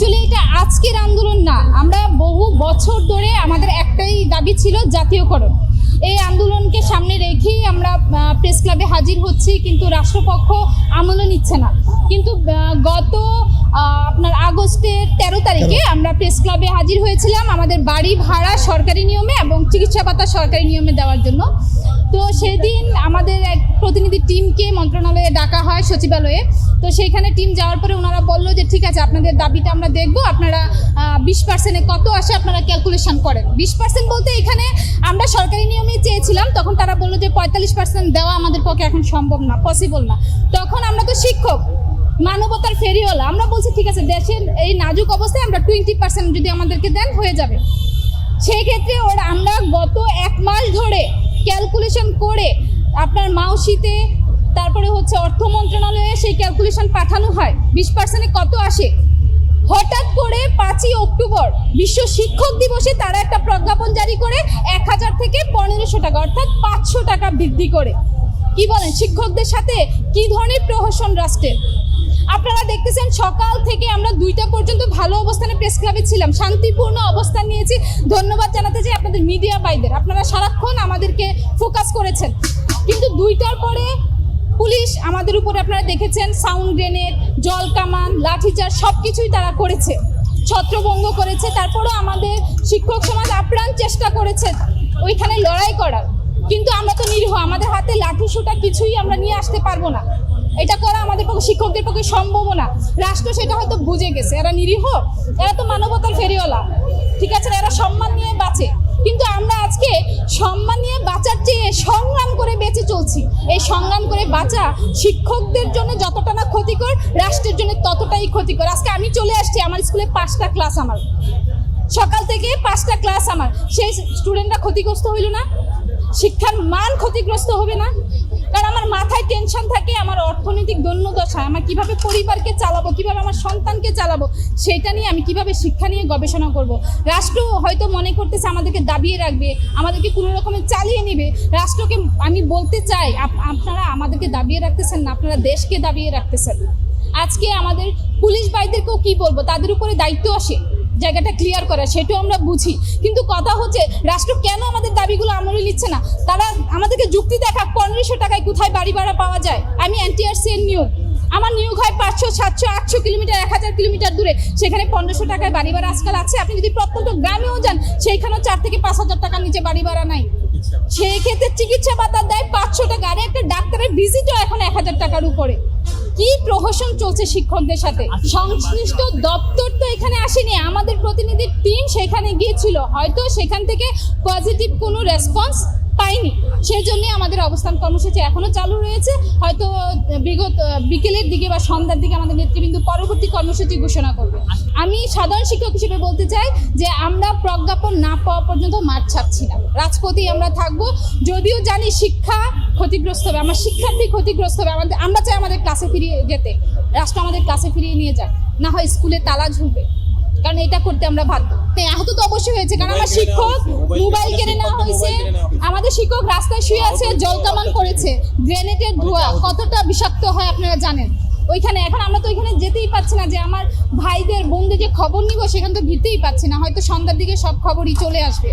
Actually এটা আজকের আন্দোলন না, আমরা বহু বছর ধরে আমাদের একটাই দাবি ছিল জাতীয়করণ। এই আন্দোলনকে সামনে রেখেই আমরা প্রেস ক্লাবে হাজির হচ্ছি, কিন্তু রাষ্ট্রপক্ষ আমলও নিচ্ছে না। কিন্তু গত আগস্টের তেরো তারিখে আমরা প্রেস ক্লাবে হাজির হয়েছিলাম আমাদের বাড়ি ভাড়া সরকারি নিয়মে এবং চিকিৎসা ভাতা সরকারি নিয়মে দেওয়ার জন্য। তো সেদিন আমাদের এক প্রতিনিধি টিমকে মন্ত্রণালয়ে ডাকা হয় সচিবালয়ে। তো সেইখানে টিম যাওয়ার পরে ওনারা বলল যে ঠিক আছে আপনাদের দাবিটা আমরা দেখব। আপনারা বিশ পার্সেন্টে কত আসে আপনারা ক্যালকুলেশন করেন। বিশ পার্সেন্ট বলতে এখানে আমরা সরকারি নিয়মেই চেয়েছিলাম। তখন তারা বলল যে পঁয়তাল্লিশ পার্সেন্ট দেওয়া আমাদের পক্ষে এখন সম্ভব না পসিবল না। তখন আমরা তো শিক্ষক মানবতার ফেরিওয়ালা। আমরা বলছি, ঠিক আছে, দেশের এই নাজুক অবস্থায় আমরা টোয়েন্টি পার্সেন্ট যদি আমাদেরকে দেন, হয়ে যাবে। সেই ক্ষেত্রে ওরা, আমরা গত এক মাস ধরে ক্যালকুলেশন করে আপনার মাউসিতে, তারপরে হচ্ছে অর্থ মন্ত্রণালয়ে সেই ক্যালকুলেশন পাঠানো হয়, বিশ পার্সেন্টে কত আসে? হঠাৎ করে পাঁচই অক্টোবর বিশ্ব শিক্ষক দিবসে তারা একটা প্রজ্ঞাপন জারি করে, এক হাজার থেকে পনেরোশো টাকা, অর্থাৎ পাঁচশো টাকা বৃদ্ধি করে। কি বলেন? শিক্ষকদের সাথে কি ধরনের প্রহসন রাষ্ট্রের? আপনারা দেখতেছেন সকাল থেকে আমরা দুইটা পর্যন্ত ভালো অবস্থানে প্রেস ক্লাবে ছিলাম, শান্তিপূর্ণ অবস্থান নিয়েছি। ধন্যবাদ জানাতে চাই আপনাদের মিডিয়া ভাইদের। আপনারা সারাক্ষণ আমাদেরকে ফোকাস করেছেন। কিন্তু দুইটার পরে পুলিশ আমাদের উপরে আপনারা দেখেছেন সাউন্ড গ্রেনেড জল কামান, লাঠিচার্জ সব কিছুই তারা করেছে। ছত্রভঙ্গ করেছে। তারপরেও আমাদের শিক্ষক সমাজ আপ্রাণ চেষ্টা করেছে ওইখানে লড়াই করার। কিন্তু আমরা তো নিরীহ, আমাদের হাতে লাঠি সোটা কিছুই আমরা নিয়ে আসতে পারব না। এটা করা আমাদের পক্ষে, শিক্ষকদের পক্ষে সম্ভব না। রাষ্ট্র সেটা হয়তো বুঝে গেছে, এরা নিরীহ, এরা তো মানবতার ফেরিওয়ালা, ঠিক আছে? এরা সম্মান নিয়ে বাঁচে। কিন্তু আমরা আজকে সম্মান নিয়ে বাঁচার চেয়ে সংগ্রাম করে বেঁচে চলছি। এই সংগ্রাম করে বাঁচা শিক্ষকদের জন্য যতটা না ক্ষতিকর, রাষ্ট্রের জন্য ততটাই ক্ষতিকর। আজকে আমি চলে আসছি, আমার স্কুলে পাঁচটা ক্লাস আমার। সকাল থেকে পাঁচটা ক্লাস আমার। সেই স্টুডেন্টরা ক্ষতিগ্রস্ত হইল না? শিক্ষার মান ক্ষতিগ্রস্ত হবে না? কারণ আমার মাথায় টেনশন থাকে, আমার অর্থনৈতিক দৈন্যদশা, আমার কীভাবে পরিবারকে চালাবো, কীভাবে আমার সন্তানকে চালাবো, সেটা নিয়ে আমি কীভাবে শিক্ষা নিয়ে গবেষণা করব? রাষ্ট্র হয়তো মনে করতেছে আমাদেরকে দাবিয়ে রাখবে, আমাদেরকে কোনো রকমের চালিয়ে নেবে। রাষ্ট্রকে আমি বলতে চাই আপনারা আমাদেরকে দাবিয়ে রাখতেছেন না, আপনারা দেশকে দাবিয়ে রাখতেছেন আজকে আমাদের পুলিশ ভাইদেরকেও কি বলব? তাদের উপরে দায়িত্ব আসে। জায়গাটা ক্লিয়ার করা, সেটাও আমরা বুঝি। কিন্তু কথা হচ্ছে, রাষ্ট্র কেন আমাদের দাবিগুলো আমলে নিচ্ছে না? তারা আমাদেরকে যুক্তি দেখা পনেরোশো টাকায় কোথায় বাড়ি ভাড়া পাওয়া যায়? আমি এনটিআরসি এর নিয়োগ। আমার নিয়োগ হয় পাঁচশো, সাতশো, আটশো কিলোমিটার, এক হাজার কিলোমিটার দূরে। সেখানে পনেরোশো টাকায় বাড়ি ভাড়া আজকাল আছে। আপনি যদি প্রত্যন্ত গ্রামেও যান, সেইখানেও চার থেকে পাঁচ হাজার টাকার নিচে বাড়ি ভাড়া নাই। সেই ক্ষেত্রে চিকিৎসা ভাতা দেয় পাঁচশো টাকা আরে একটা ডাক্তারের ভিজিটও এখন এক হাজার টাকার উপরে। কি প্রহসন চলছে শিক্ষকদের সাথে? সংশ্লিষ্ট দপ্তর তো এখানে আসেনি, আমাদের প্রতিনিধির টিম সেখানে গিয়েছিল, হয়তো সেখান থেকে পজিটিভ কোনো রেসপন্স পাইনি সেই জন্যই আমাদের অবস্থান কর্মসূচি এখনও চালু রয়েছে, হয়তো বিগত বিকেলের দিকে বা সন্ধ্যার দিকে আমাদের নেতৃবৃন্দ পরবর্তী কর্মসূচি ঘোষণা করবে। আমি সাধারণ শিক্ষক হিসেবে বলতে চাই যে আমরা প্রজ্ঞাপন না পাওয়া পর্যন্ত মাঠ ছাড়ছি না। রাজপথেই আমরা থাকব, যদিও জানি শিক্ষা ক্ষতিগ্রস্ত হবে আমার শিক্ষার্থী ক্ষতিগ্রস্ত হবে আমাদের আমরা চাই আমাদের ক্লাসে ফিরিয়ে যেতে রাষ্ট্র আমাদের ক্লাসে ফিরিয়ে নিয়ে যাক না হয় স্কুলে তালা ঝুলবে কারণ এটা করতে আমরা বাধ্য। হ্যাঁ, আহত তো অবশ্যই হয়েছে কারণ আমার শিক্ষক মোবাইল কেড়ে নেওয়া হয়েছে আমাদের শিক্ষক রাস্তায় শুয়ে আছে জল কামান করেছে গ্রেনেডের ধোঁয়া কতটা বিষাক্ত হয় আপনারা জানেন? ওইখানে এখন আমরা তো ওইখানে যেতেই পাচ্ছি না যে আমার ভাইদের বোনদের যে খবর নিব সেখানে তো ভিড়তেই পাচ্ছি না হয়তো সন্ধ্যার দিকে সব খবরই চলে আসবে।